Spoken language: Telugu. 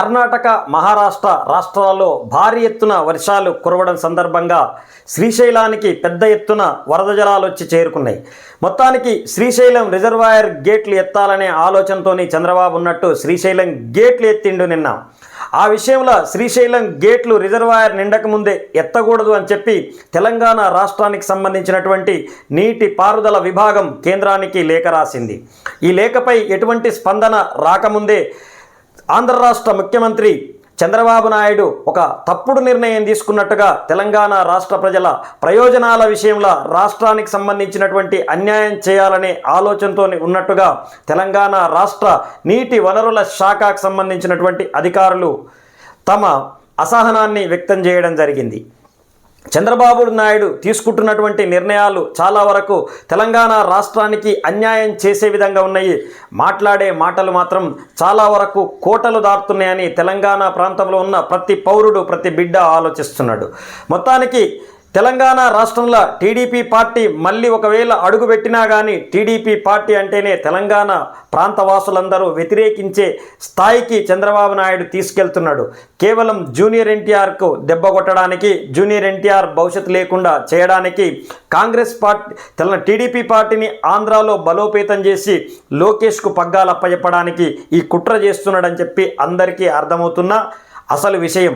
కర్ణాటక మహారాష్ట్ర రాష్ట్రాల్లో భారీ ఎత్తున వర్షాలు కురవడం సందర్భంగా శ్రీశైలానికి పెద్ద ఎత్తున వరద జలాలు వచ్చి చేరుకున్నాయి. మొత్తానికి శ్రీశైలం రిజర్వాయర్ గేట్లు ఎత్తాలనే ఆలోచనతోనే చంద్రబాబు ఉన్నట్టు శ్రీశైలం గేట్లు ఎత్తిండు నిన్న. ఆ విషయంలో శ్రీశైలం గేట్లు రిజర్వాయర్ నిండక ముందే ఎత్తకూడదు అని చెప్పి తెలంగాణ రాష్ట్రానికి సంబంధించినటువంటి నీటి పారుదల విభాగం కేంద్రానికి లేఖ రాసింది. ఈ లేఖపై ఎటువంటి స్పందన రాకముందే ఆంధ్ర రాష్ట్ర ముఖ్యమంత్రి చంద్రబాబు నాయుడు ఒక తప్పుడు నిర్ణయం తీసుకున్నట్టుగా తెలంగాణ రాష్ట్ర ప్రజల ప్రయోజనాల విషయంలో రాష్ట్రానికి సంబంధించినటువంటి అన్యాయం చేయాలనే ఆలోచనతో ఉన్నట్టుగా తెలంగాణ రాష్ట్ర నీటి వనరుల శాఖకు సంబంధించినటువంటి అధికారులు తమ అసహనాన్ని వ్యక్తం చేయడం జరిగింది. చంద్రబాబు నాయుడు తీసుకుంటున్నటువంటి నిర్ణయాలు చాలా వరకు తెలంగాణ రాష్ట్రానికి అన్యాయం చేసే విధంగా ఉన్నాయి. మాట్లాడే మాటలు మాత్రం చాలా వరకు కోటలు దాటుతున్నాయని తెలంగాణ ప్రాంతంలో ఉన్న ప్రతి పౌరుడు ప్రతి బిడ్డ ఆలోచిస్తున్నాడు. మొత్తానికి తెలంగాణ రాష్ట్రంలో టీడీపీ పార్టీ మళ్ళీ ఒకవేళ అడుగు పెట్టినా కానీ టీడీపీ పార్టీ అంటేనే తెలంగాణ ప్రాంతవాసులందరూ వ్యతిరేకించే స్థాయికి చంద్రబాబు నాయుడు తీసుకెళ్తున్నాడు. కేవలం జూనియర్ ఎన్టీఆర్కు దెబ్బ కొట్టడానికి జూనియర్ ఎన్టీఆర్ భవిష్యత్తు లేకుండా చేయడానికి కాంగ్రెస్ పార్టీ తెల టీడీపీ పార్టీని ఆంధ్రాలో బలోపేతం చేసి లోకేష్కు పగ్గాలు అప్పచెప్పడానికి ఈ కుట్ర చేస్తున్నాడని చెప్పి అందరికీ అర్థమవుతున్న అసలు విషయం.